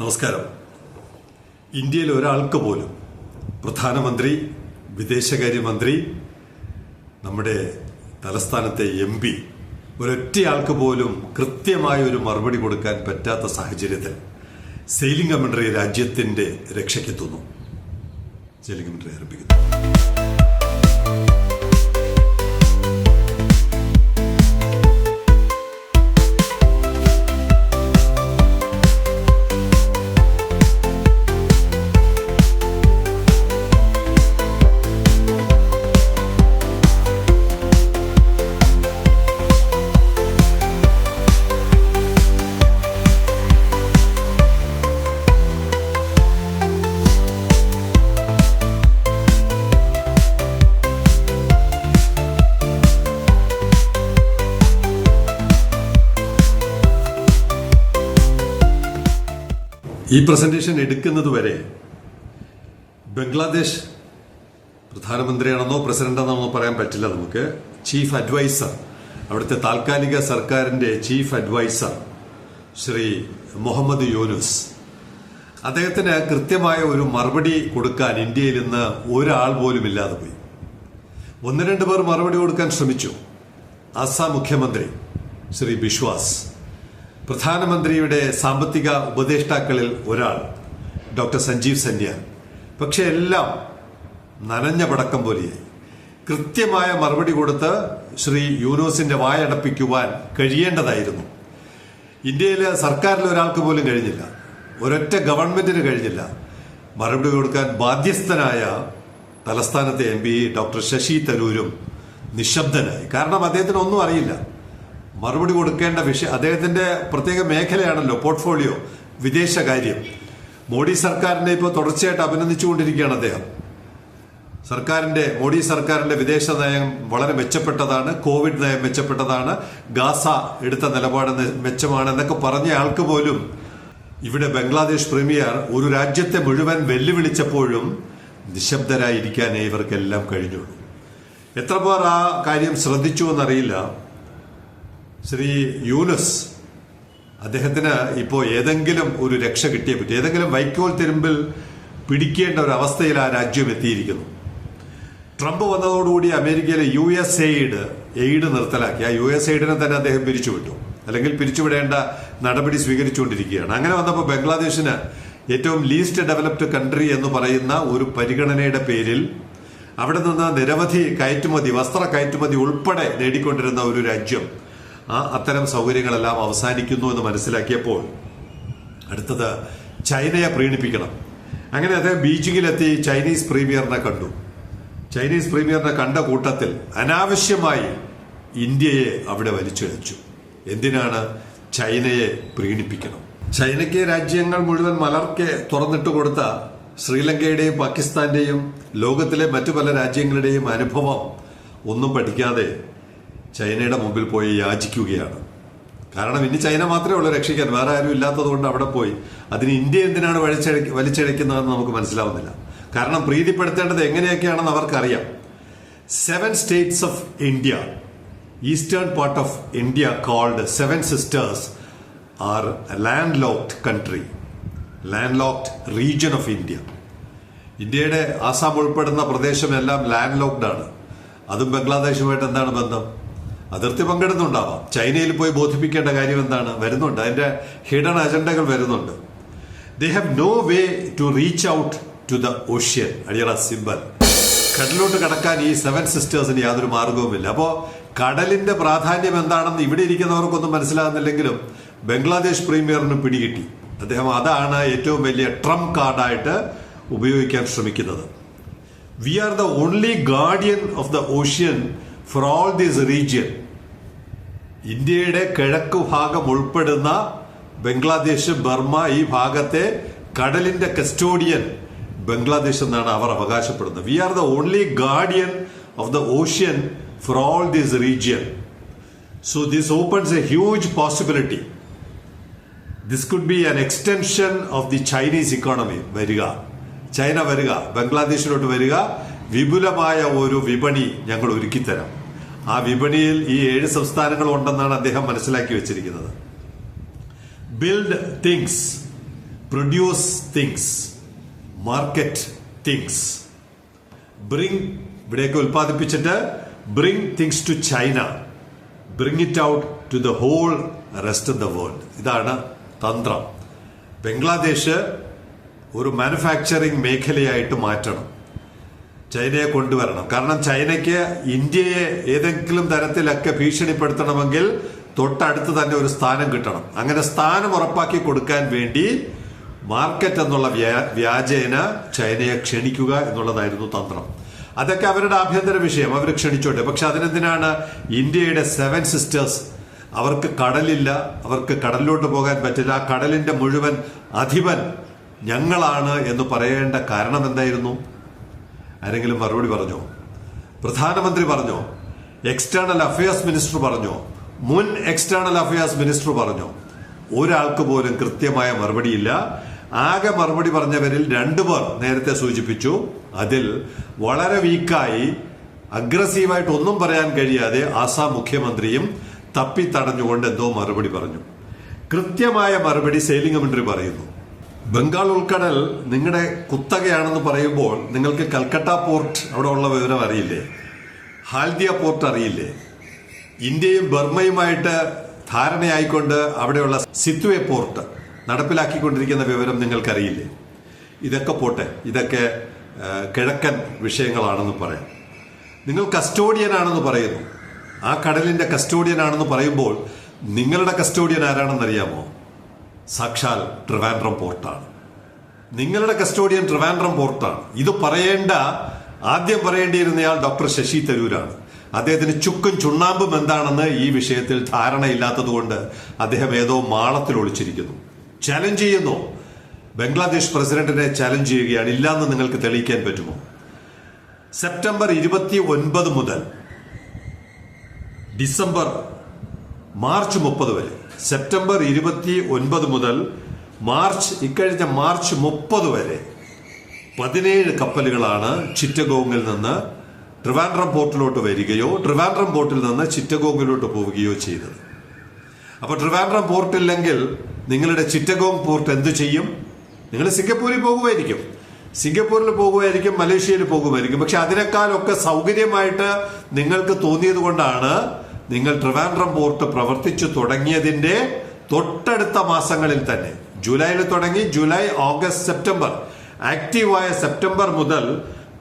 നമസ്കാരം. ഇന്ത്യയിൽ ഒരാൾക്ക് പോലും പ്രധാനമന്ത്രി വിദേശകാര്യമന്ത്രി നമ്മുടെ തലസ്ഥാനത്തെ എം പി ഒരൊറ്റയാൾക്ക് പോലും കൃത്യമായ ഒരു മറുപടി കൊടുക്കാൻ പറ്റാത്ത സാഹചര്യത്തിൽ സെയിലിംഗ് കമൻട്രി രാജ്യത്തിന്റെ രക്ഷയ്ക്കെത്തുന്നു സെയിലിംഗ് കമൻട്രി ആരംഭിക്കുന്നു. ഈ പ്രസന്റേഷൻ എടുക്കുന്നത് വരെ ബംഗ്ലാദേശ് പ്രധാനമന്ത്രിയാണെന്നോ പ്രസിഡന്റാണെന്നോ പറയാൻ പറ്റില്ല നമുക്ക്. ചീഫ് അഡ്വൈസർ അവിടുത്തെ താൽക്കാലിക സർക്കാരിന്റെ ചീഫ് അഡ്വൈസർ ശ്രീ മുഹമ്മദ് യൂനുസ്. അദ്ദേഹത്തിന് കൃത്യമായ ഒരു മറുപടി കൊടുക്കാൻ ഇന്ത്യയിൽ ഇന്ന് ഒരാൾ പോലും ഇല്ലാതെ പോയി. ഒന്ന് രണ്ട് പേർ മറുപടി കൊടുക്കാൻ ശ്രമിച്ചു. അസാം മുഖ്യമന്ത്രി ശ്രീ ബിശ്വാസ്. പ്രധാനമന്ത്രിയുടെ സാമ്പത്തിക ഉപദേഷ്ടാക്കളിൽ ഒരാൾ ഡോക്ടർ സഞ്ജീവ് സന്യാൻ പക്ഷെ എല്ലാം നനഞ്ഞ പടക്കം പോലെയായി. കൃത്യമായ മറുപടി കൊടുത്ത് ശ്രീ യൂനോസിന്റെ വായടപ്പിക്കുവാൻ കഴിയേണ്ടതായിരുന്നു. ഇന്ത്യയിലെ സർക്കാരിൽ ഒരാൾക്ക് പോലും കഴിഞ്ഞില്ല. ഒരൊറ്റ ഗവൺമെന്റിന് കഴിഞ്ഞില്ല. മറുപടി കൊടുക്കാൻ ബാധ്യസ്ഥനായ തലസ്ഥാനത്തെ എം പി ഡോക്ടർ ശശി തരൂരും നിശബ്ദനായി. കാരണം അദ്ദേഹത്തിന് ഒന്നും അറിയില്ല. മറുപടി കൊടുക്കേണ്ട വിഷയം അദ്ദേഹത്തിന്റെ പ്രത്യേക മേഖലയാണല്ലോ പോർട്ട്ഫോളിയോ വിദേശകാര്യം. മോഡി സർക്കാരിനെ ഇപ്പോൾ തുടർച്ചയായിട്ട് അഭിനന്ദിച്ചുകൊണ്ടിരിക്കുകയാണ് അദ്ദേഹം. സർക്കാരിന്റെ മോഡി സർക്കാരിന്റെ വിദേശ നയം വളരെ മെച്ചപ്പെട്ടതാണ് കോവിഡ് നയം മെച്ചപ്പെട്ടതാണ് ഗാസ എടുത്ത നിലപാട് മെച്ചമാണ് എന്നൊക്കെ പറഞ്ഞ ആൾക്ക് പോലും ഇവിടെ ബംഗ്ലാദേശ് പ്രീമിയർ ഒരു രാജ്യത്തെ മുഴുവൻ വെല്ലുവിളിച്ചപ്പോഴും നിശബ്ദരായിരിക്കാനേ ഇവർക്കെല്ലാം കഴിഞ്ഞുള്ളൂ. എത്ര പേർ ആ കാര്യം ശ്രദ്ധിച്ചു എന്നറിയില്ല. ശ്രീ യൂനസ് അദ്ദേഹത്തിന് ഇപ്പോൾ ഏതെങ്കിലും ഒരു രക്ഷ കിട്ടിയേ പറ്റും ഏതെങ്കിലും വൈക്കോൽ തിരുമ്പിൽ പിടിക്കേണ്ട ഒരു അവസ്ഥയിൽ ആ രാജ്യം എത്തിയിരിക്കുന്നു. ട്രംപ് വന്നതോടുകൂടി അമേരിക്കയിലെ യു എസ് എയ്ഡ് എയ്ഡ് നിർത്തലാക്കി. ആ യു എസ് എയ്ഡിനെ തന്നെ അദ്ദേഹം പിരിച്ചുവിട്ടു. അല്ലെങ്കിൽ പിരിച്ചുവിടേണ്ട നടപടി സ്വീകരിച്ചുകൊണ്ടിരിക്കുകയാണ്. അങ്ങനെ വന്നപ്പോൾ ബംഗ്ലാദേശിന് ഏറ്റവും ലീസ്റ്റ് ഡെവലപ്ഡ് കൺട്രി എന്ന് പറയുന്ന ഒരു പരിഗണനയുടെ പേരിൽ അവിടെ നിന്ന് നിരവധി കയറ്റുമതി വസ്ത്ര കയറ്റുമതി ഉൾപ്പെടെ നേടിക്കൊണ്ടിരുന്ന ഒരു രാജ്യം ആ അത്തരം സൗകര്യങ്ങളെല്ലാം അവസാനിക്കുന്നു എന്ന് മനസ്സിലാക്കിയപ്പോൾ അടുത്തത് ചൈനയെ പ്രീണിപ്പിക്കണം. അങ്ങനെ അദ്ദേഹം ബീജിംഗിലെത്തി ചൈനീസ് പ്രീമിയറിനെ കണ്ടു. ചൈനീസ് പ്രീമിയറിനെ കണ്ട കൂട്ടത്തിൽ അനാവശ്യമായി ഇന്ത്യയെ അവിടെ വലിച്ചിഴച്ചു. എന്തിനാണ് ചൈനയെ പ്രീണിപ്പിക്കണം? ചൈനയ്ക്ക് രാജ്യങ്ങൾ മുഴുവൻ മലർക്കെ തുറന്നിട്ട് കൊടുത്ത ശ്രീലങ്കയുടെയും പാകിസ്ഥാന്റെയും ലോകത്തിലെ മറ്റു പല രാജ്യങ്ങളുടെയും അനുഭവം ഒന്നും പഠിക്കാതെ ചൈനയുടെ മുമ്പിൽ പോയി യാചിക്കുകയാണ്. കാരണം ഇനി ചൈന മാത്രമേ ഉള്ളൂ രക്ഷിക്കാൻ. വേറെ ആരും ഇല്ലാത്തതുകൊണ്ട് അവിടെ പോയി. അതിന് ഇന്ത്യ എന്തിനാണ് വലിച്ചഴ വലിച്ചഴക്കുന്നതെന്ന് നമുക്ക് മനസ്സിലാവുന്നില്ല. കാരണം പ്രീതിപ്പെടുത്തേണ്ടത് എങ്ങനെയൊക്കെയാണെന്ന് അവർക്കറിയാം. Seven states of India eastern part of India called seven sisters are land locked country land locked region of India ഇന്ത്യയുടെ ആസാം ഉൾപ്പെടുന്ന പ്രദേശമെല്ലാം ലാൻഡ് ലോക്ഡ് ആണ്. അതും ബംഗ്ലാദേശുമായിട്ട് എന്താണ് ബന്ധം? അതിർത്തി പങ്കിടുന്നുണ്ടാവാം. ചൈനയിൽ പോയി ബോധിപ്പിക്കേണ്ട കാര്യം എന്താണ്? വരുന്നുണ്ട്. അതിന്റെ ഹിഡൻ അജണ്ടകൾ വരുന്നുണ്ട്. They have no way to reach out to the ocean അടിയറ symbol കടലിലോട്ട് കടക്കാൻ ഈ സെവൻ സിസ്റ്റേഴ്സിന് യാതൊരു മാർഗവുമില്ല അപ്പോൾ കടലിന്റെ പ്രാധാന്യം എന്താണെന്ന് ഇവിടെ ഇരിക്കുന്നവർക്കൊന്നും മനസ്സിലാകുന്നില്ലെങ്കിലും ബംഗ്ലാദേശ് പ്രീമിയറിന് പിടികിട്ടി. അദ്ദേഹം അതാണ് ഏറ്റവും വലിയ ട്രംപ് കാർഡായിട്ട് ഉപയോഗിക്കാൻ ശ്രമിക്കുന്നത്. We are the only guardian of the ocean for all these region ഇന്ത്യയുടെ കിഴക്ക് ഭാഗം ഉൾപ്പെടുന്ന ബംഗ്ലാദേശ് ബർമ ഈ ഭാഗത്തെ കടലിന്റെ കസ്റ്റോഡിയൻ ബംഗ്ലാദേശ് എന്നാണ് അവർ അവകാശപ്പെടുന്നത്. We are the only guardian of the ocean for all this region so this opens a huge possibility this could be an extension of the Chinese economy വരിക. ചൈന വരിക. ബംഗ്ലാദേശിലോട്ട് വരിക. വിപുലമായ ഒരു വിപണി ഞങ്ങൾ ഒരുക്കിത്തരാം. ആ വിപണിയിൽ ഈ ഏഴ് സംസ്ഥാനങ്ങൾ ഉണ്ടെന്നാണ് അദ്ദേഹം മനസ്സിലാക്കി വെച്ചിരിക്കുന്നത്. Build things produce things market things bring ഇവിടെയൊക്കെ ഉൽപ്പാദിപ്പിച്ചിട്ട് bring things to China bring it out to the whole rest of the world ഇതാണ് തന്ത്രം. ബംഗ്ലാദേശ് ഒരു മാനുഫാക്ചറിംഗ് മേഖലയായിട്ട് മാറ്റണം. ചൈനയെ കൊണ്ടുവരണം. കാരണം ചൈനയ്ക്ക് ഇന്ത്യയെ ഏതെങ്കിലും തരത്തിലൊക്കെ ഭീഷണിപ്പെടുത്തണമെങ്കിൽ തൊട്ടടുത്ത് തന്നെ ഒരു സ്ഥാനം കിട്ടണം. അങ്ങനെ സ്ഥാനം ഉറപ്പാക്കി കൊടുക്കാൻ വേണ്ടി മാർക്കറ്റ് എന്നുള്ള വ്യാജേന ചൈനയെ ക്ഷണിക്കുക എന്നുള്ളതായിരുന്നു തന്ത്രം. അതൊക്കെ അവരുടെ ആഭ്യന്തര വിഷയം. അവർ ക്ഷണിച്ചോട്ടെ. പക്ഷെ അതിനെന്തിനാണ് ഇന്ത്യയുടെ സെവൻ സിസ്റ്റേഴ്സ് അവർക്ക് കടലില്ല അവർക്ക് കടലിലോട്ട് പോകാൻ പറ്റില്ല. ആ കടലിന്റെ മുഴുവൻ അധിപൻ ഞങ്ങളാണ് എന്ന് പറയേണ്ട കാരണം എന്തായിരുന്നു? ആരെങ്കിലും മറുപടി പറഞ്ഞോ? പ്രധാനമന്ത്രി പറഞ്ഞോ? എക്സ്റ്റേണൽ അഫയേഴ്സ് മിനിസ്റ്റർ പറഞ്ഞോ? മുൻ എക്സ്റ്റേണൽ അഫയേഴ്സ് മിനിസ്റ്റർ പറഞ്ഞോ? ഒരാൾക്ക് പോലും കൃത്യമായ മറുപടിയില്ല ആകെ മറുപടി പറഞ്ഞവരിൽ രണ്ടുപേർ നേരത്തെ സൂചിപ്പിച്ചു. അതിൽ വളരെ വീക്കായി അഗ്രസീവായിട്ട് ഒന്നും പറയാൻ കഴിയാതെ ആസാം മുഖ്യമന്ത്രിയും തപ്പി തടഞ്ഞുകൊണ്ട് എന്തോ മറുപടി പറഞ്ഞു. കൃത്യമായ മറുപടി സെയിലിംഗ് മന്ത്രി പറയുന്നു. ബംഗാൾ ഉൾക്കടൽ നിങ്ങളുടെ കുത്തകയാണെന്ന് പറയുമ്പോൾ നിങ്ങൾക്ക് കൽക്കട്ട പോർട്ട് അവിടെ ഉള്ള വിവരം അറിയില്ലേ? ഹാൽദിയ പോർട്ട് അറിയില്ലേ? ഇന്ത്യയും ബർമ്മയുമായിട്ട് ധാരണയായിക്കൊണ്ട് അവിടെയുള്ള സിത്വേ പോർട്ട് നടപ്പിലാക്കിക്കൊണ്ടിരിക്കുന്ന വിവരം നിങ്ങൾക്കറിയില്ലേ? ഇതൊക്കെ പോട്ടെ ഇതൊക്കെ കിഴക്കൻ വിഷയങ്ങളാണെന്ന് പറയാം. നിങ്ങൾ കസ്റ്റോഡിയൻ ആണെന്ന് പറയുന്നു. ആ കടലിന്റെ കസ്റ്റോഡിയൻ ആണെന്ന് പറയുമ്പോൾ നിങ്ങളുടെ കസ്റ്റോഡിയൻ ആരാണെന്ന് അറിയാമോ സാക്ഷാൽ ട്രിവാൻഡ്രം പോർട്ടാണ്. നിങ്ങളുടെ കസ്റ്റോഡിയൻ ട്രിവാൻഡ്രം പോർട്ടാണ്. ഇത് പറയേണ്ട ആദ്യം പറയേണ്ടിയിരുന്നയാൾ ഡോക്ടർ ശശി തരൂരാണ്. അദ്ദേഹത്തിന് ചുക്കും ചുണ്ണാമ്പും എന്താണെന്ന് ഈ വിഷയത്തിൽ ധാരണയില്ലാത്തതുകൊണ്ട് അദ്ദേഹം ഏതോ മാളത്തിൽ ഒളിച്ചിരിക്കുന്നു. ചലഞ്ച് ചെയ്യുന്നു. ബംഗ്ലാദേശ് പ്രസിഡന്റിനെ ചലഞ്ച് ചെയ്യുകയാണ്. ഇല്ലാന്ന് നിങ്ങൾക്ക് തെളിയിക്കാൻ പറ്റുമോ? സെപ്റ്റംബർ ഇരുപത്തി ഒൻപത് മുതൽ ഡിസംബർ മാർച്ച് മുപ്പത് വരെ. സെപ്റ്റംബർ ഇരുപത്തി ഒൻപത് മുതൽ മാർച്ച് ഇക്കഴിഞ്ഞ മാർച്ച് മുപ്പത് വരെ പതിനേഴ് കപ്പലുകളാണ് ചിറ്റഗോങ്ങിൽ നിന്ന് ട്രിവാൻഡ്രം പോർട്ടിലോട്ട് വരികയോ ട്രിവാൻഡ്രം പോർട്ടിൽ നിന്ന് ചിറ്റഗോങ്ങിലോട്ട് പോവുകയോ ചെയ്തത്. അപ്പോൾ ട്രിവാൻഡ്രം പോർട്ടില്ലെങ്കിൽ നിങ്ങളുടെ ചിറ്റഗോങ് പോർട്ട് എന്ത് ചെയ്യും? നിങ്ങൾ സിംഗപ്പൂരിൽ പോകുമായിരിക്കും. സിംഗപ്പൂരിൽ പോകുമായിരിക്കും മലേഷ്യയിൽ പോകുമായിരിക്കും. പക്ഷെ അതിനേക്കാളൊക്കെ സൗകര്യമായിട്ട് നിങ്ങൾക്ക് തോന്നിയത് കൊണ്ടാണ് നിങ്ങൾ ട്രിവാൻഡ്രം പോർട്ട് പ്രവർത്തിച്ചു തുടങ്ങിയതിന്റെ തൊട്ടടുത്ത മാസങ്ങളിൽ തന്നെ. ജൂലൈയിൽ തുടങ്ങി ജൂലൈ ഓഗസ്റ്റ് സെപ്റ്റംബർ. ആക്റ്റീവായ സെപ്റ്റംബർ മുതൽ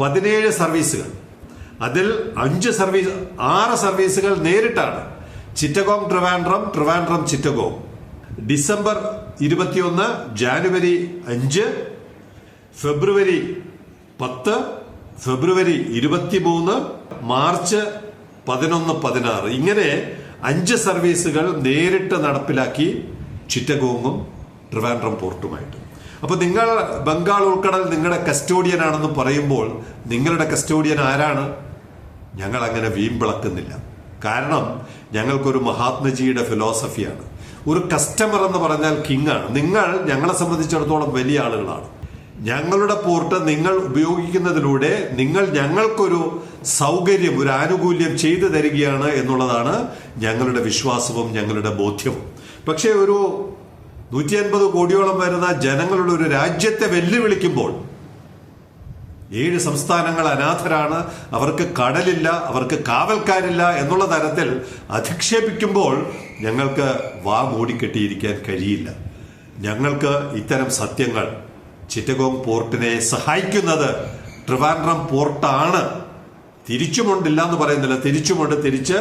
പതിനേഴ് സർവീസുകൾ. അതിൽ അഞ്ച് സർവീസ് ആറ് സർവീസുകൾ നേരിട്ടാണ്. ചിറ്റഗോങ് ട്രിവാൻഡ്രം ട്രിവാൻഡ്രം ചിറ്റഗോങ്. ഡിസംബർ ഇരുപത്തിയൊന്ന് ജാനുവരി അഞ്ച് ഫെബ്രുവരി പത്ത് ഫെബ്രുവരി ഇരുപത്തിമൂന്ന് മാർച്ച് പതിനൊന്ന് പതിനാറ്. ഇങ്ങനെ അഞ്ച് സർവീസുകൾ നേരിട്ട് നടപ്പിലാക്കി ചിറ്റഗോങ്ങും ട്രിവാൻഡ്രം പോർട്ടുമായിട്ട്. അപ്പൊ നിങ്ങൾ ബംഗാൾ ഉൾക്കടൽ നിങ്ങളുടെ കസ്റ്റോഡിയൻ ആണെന്ന് പറയുമ്പോൾ നിങ്ങളുടെ കസ്റ്റോഡിയൻ ആരാണ്? ഞങ്ങൾ അങ്ങനെ വീമ്പിളക്കുന്നില്ല. കാരണം ഞങ്ങൾക്കൊരു മഹാത്മജിയുടെ ഫിലോസഫിയാണ്. ഒരു കസ്റ്റമർ എന്ന് പറഞ്ഞാൽ കിങ് ആണ്. നിങ്ങൾ ഞങ്ങളെ സംബന്ധിച്ചിടത്തോളം വലിയ ആളുകളാണ്. ഞങ്ങളുടെ പോർട്ട് നിങ്ങൾ ഉപയോഗിക്കുന്നതിലൂടെ നിങ്ങൾ ഞങ്ങൾക്കൊരു സൗകര്യം ഒരു ആനുകൂല്യം ചെയ്തു തരികയാണ് എന്നുള്ളതാണ് ഞങ്ങളുടെ വിശ്വാസവും ഞങ്ങളുടെ ബോധ്യവും. പക്ഷേ ഒരു നൂറ്റി അൻപത് കോടിയോളം വരുന്ന ജനങ്ങളുടെ ഒരു രാജ്യത്തെ വെല്ലുവിളിക്കുമ്പോൾ ഏഴ് സംസ്ഥാനങ്ങൾ അനാഥരാണ് അവർക്ക് കടലില്ല അവർക്ക് കാവൽക്കാരില്ല എന്നുള്ള തരത്തിൽ അധിക്ഷേപിക്കുമ്പോൾ ഞങ്ങൾക്ക് വാ മൂടിക്കെട്ടിയിരിക്കാൻ കഴിയില്ല. ഞങ്ങൾക്ക് ഇത്തരം സത്യങ്ങൾ ചിറ്റഗോങ് പോർട്ടിനെ സഹായിക്കുന്നത് ട്രിവാൻഡ്രം പോർട്ടാണ്. തിരിച്ചുമുണ്ടില്ല എന്ന് പറയുന്നില്ല. തിരിച്ചുമുണ്ട് തിരിച്ച്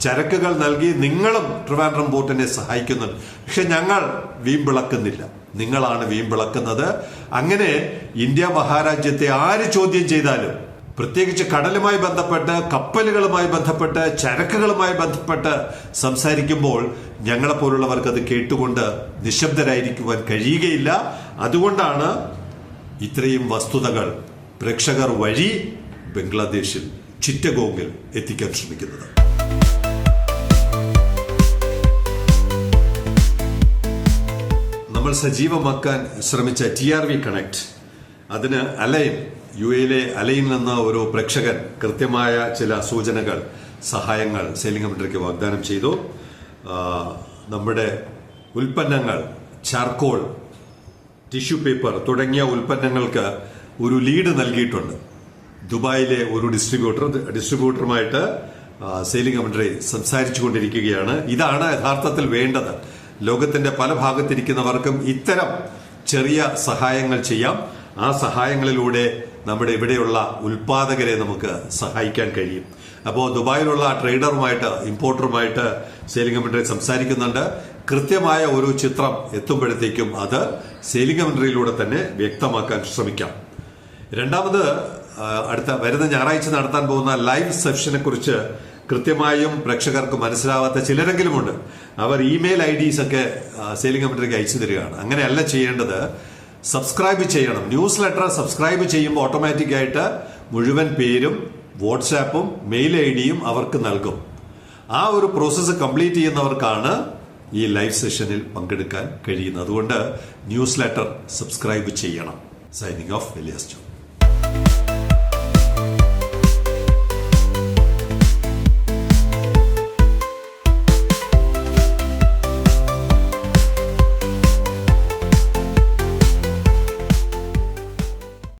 ചരക്കുകൾ നൽകി നിങ്ങളും ട്രിവാൻഡ്രം പോർട്ടിനെ സഹായിക്കുന്നുണ്ട്. പക്ഷെ ഞങ്ങൾ വീമ്പിളക്കുന്നില്ല. നിങ്ങളാണ് വീമ്പിളക്കുന്നത്. അങ്ങനെ ഇന്ത്യ മഹാരാജ്യത്തെ ആര് ചോദ്യം ചെയ്താലും പ്രത്യേകിച്ച് കടലുമായി ബന്ധപ്പെട്ട് കപ്പലുകളുമായി ബന്ധപ്പെട്ട് ചരക്കുകളുമായി ബന്ധപ്പെട്ട് സംസാരിക്കുമ്പോൾ ഞങ്ങളെപ്പോലുള്ളവർക്ക് അത് കേട്ടുകൊണ്ട് നിശബ്ദരായിരിക്കുവാൻ കഴിയുകയില്ല. അതുകൊണ്ടാണ് ഇത്രയും വസ്തുതകൾ പ്രേക്ഷകർ വഴി ബംഗ്ലാദേശിൽ ചിറ്റഗോങ്ങിൽ എത്തിക്കാൻ ശ്രമിക്കുന്നത്. നമ്മൾ സജീവമാക്കാൻ ശ്രമിച്ച ടി ആർ വി കണക്ട് അതിന് അലൈൻ യു എയിലെ അലൈൻ എന്ന ഒരു പ്രേക്ഷകൻ കൃത്യമായ ചില സൂചനകൾ സഹായങ്ങൾ സെയിലിംഗ് കമൻട്രിക്ക് വാഗ്ദാനം ചെയ്തു. നമ്മുടെ ഉൽപ്പന്നങ്ങൾ ചാർക്കോൾ ടിഷ്യൂ പേപ്പർ തുടങ്ങിയ ഉൽപ്പന്നങ്ങൾക്ക് ഒരു ലീഡ് നൽകിയിട്ടുണ്ട്. ദുബായിലെ ഒരു ഡിസ്ട്രിബ്യൂട്ടർ ഡിസ്ട്രിബ്യൂട്ടറുമായിട്ട് സെയിലിംഗ് കമന്ററി സംസാരിച്ചു കൊണ്ടിരിക്കുകയാണ് ഇതാണ് യഥാർത്ഥത്തിൽ വേണ്ടത്. ലോകത്തിന്റെ പല ഭാഗത്തിരിക്കുന്നവർക്കും ഇത്തരം ചെറിയ സഹായങ്ങൾ ചെയ്യാം. ആ സഹായങ്ങളിലൂടെ നമ്മുടെ ഇവിടെയുള്ള ഉൽപാദകരെ നമുക്ക് സഹായിക്കാൻ കഴിയും. അപ്പോൾ ദുബായിലുള്ള ട്രേഡറുമായിട്ട് ഇമ്പോർട്ടറുമായിട്ട് സെയിലിംഗ് കമന്ററി സംസാരിക്കുന്നുണ്ട്. കൃത്യമായ ഒരു ചിത്രം എത്തുമ്പോഴത്തേക്കും അത് സെയിലിംഗ് കമന്ററിയിലൂടെ തന്നെ വ്യക്തമാക്കാൻ ശ്രമിക്കാം. രണ്ടാമത് അടുത്ത വരുന്ന ഞായറാഴ്ച നടത്താൻ പോകുന്ന ലൈവ് സെഷനെ കുറിച്ച് കൃത്യമായും പ്രേക്ഷകർക്ക് മനസ്സിലാവാത്ത ചിലരെങ്കിലുമുണ്ട്. അവർ ഇമെയിൽ ഐ ഡീസ് ഒക്കെ സെയിലിംഗ് കമ്പനിക്ക് അയച്ചു തരികയാണ്. അങ്ങനെയല്ല ചെയ്യേണ്ടത്. സബ്സ്ക്രൈബ് ചെയ്യണം. ന്യൂസ് ലെറ്റർ സബ്സ്ക്രൈബ് ചെയ്യുമ്പോൾ ഓട്ടോമാറ്റിക് ആയിട്ട് മുഴുവൻ പേരും വാട്സാപ്പും മെയിൽ ഐ ഡിയും അവർക്ക് നൽകും. ആ ഒരു പ്രോസസ്സ് കംപ്ലീറ്റ് ചെയ്യുന്നവർക്കാണ് ഈ ലൈവ് സെഷനിൽ പങ്കെടുക്കാൻ കഴിയുന്നത്. അതുകൊണ്ട് ന്യൂസ് ലെറ്റർ സബ്സ്ക്രൈബ് ചെയ്യണം. Signing off വെലിയസ്